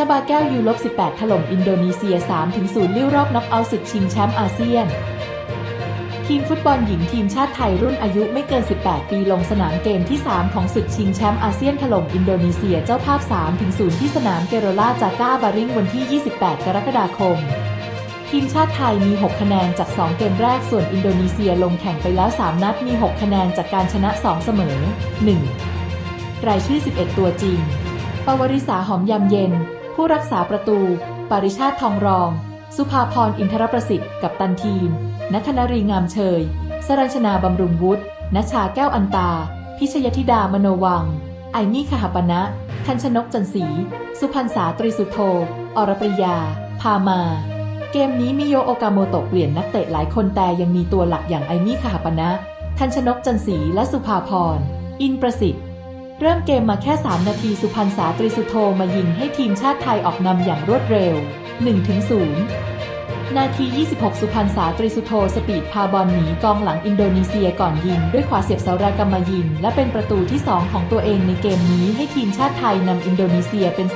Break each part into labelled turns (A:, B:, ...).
A: ชบาแก้วยูลบ18 ถล่มอินโดนีเซีย 3-0ลิ้วรอบน็อกเอาท์ศึกชิงแชมป์อาเซียน ทีมฟุตบอลหญิงทีมชาติไทยรุ่นอายุไม่เกิน 18 ปีลงสนามเกมที่ 3 ของศึกชิงแชมป์อาเซียนถล่มอินโดนีเซียเจ้าภาพ 3-0 ที่สนามเกโรลาจากาบาริงวันที่ 28 กรกฎาคมทีมชาติไทยมี 6 คะแนนจาก 2 เกมแรก ส่วนอินโดนีเซียลงแข่งไปแล้ว 3 นัด มี 6 คะแนนจากการชนะ 2 เสมอ 1 รายชื่อ 11 ตัวจริง ปวริษาหอมยำเย็น ผู้รักษาประตู ปริชาติทองรอง สุภาพรอินทรประสิทธิ์กับตันทีมนัทนรีงามเชย สรัญชนาบำรุงวุฒินชาแก้วอันตา พิชยธิดามโนวัง ไอมี่ขหปณะทันชนกจันสี สุพรรณษาตรีสุโธ อรปริยา พามา เกมนี้มิโยโอกาโมโตะเปลี่ยนนักเตะหลายคนแต่ยังมีตัวหลักอย่างไอมี่ขหปณะทันชนกจันสีและสุภาพร อินประสิทธิ์ เริ่มเกมมาแค่ 3 นาทีสุพรรณษาตรีสุโธมายิงให้ทีมชาติไทยออกนำอย่างรวดเร็ว 1-0 นาที 26 สุพรรณษาตรีสุโธสปีดพาบอลหนีกองหลังอินโดนีเซียก่อนยิง ด้วยขวาเสียบเสารากรรมายิง และเป็นประตูที่ 2 ของตัวเองในเกมนี้ให้ทีมชาติไทยนำอินโดนีเซียเป็น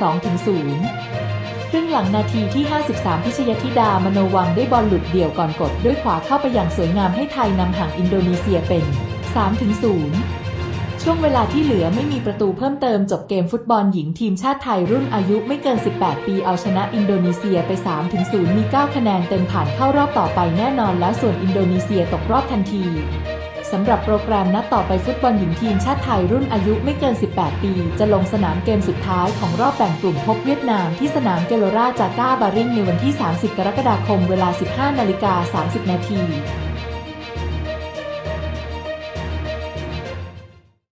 A: 2-0ครึ่งหลังนาทีที่ 53 พิชยธิดามโนวังได้บอลหลุดเดี่ยวก่อนกด ด้วยขวาเข้าไปอย่างสวยงามให้ไทยนำห่างอินโดนีเซียเป็น 3-0 ช่วงเวลาที่เหลือไม่มีประตูเพิ่มเติมจบเกมฟุตบอลหญิงทีมชาติไทยรุ่นอายุไม่เกิน 18 ปีเอาชนะอินโดนีเซียไป 3-0 มี 9 คะแนนเต็มผ่านเข้ารอบต่อไปแน่นอนแล้วส่วนอินโดนีเซียตกรอบทันทีสำหรับโปรแกรมนัดต่อไปฟุตบอลหญิงทีมชาติไทยรุ่นอายุไม่เกิน 18 ปี จะลงสนามเกมสุดท้ายของรอบแบ่งกลุ่มพบเวียดนามที่สนามเกโลราจากาบาริงในวันที่ 30 กรกฎาคมเวลา 15 นาฬิกา 30 นาที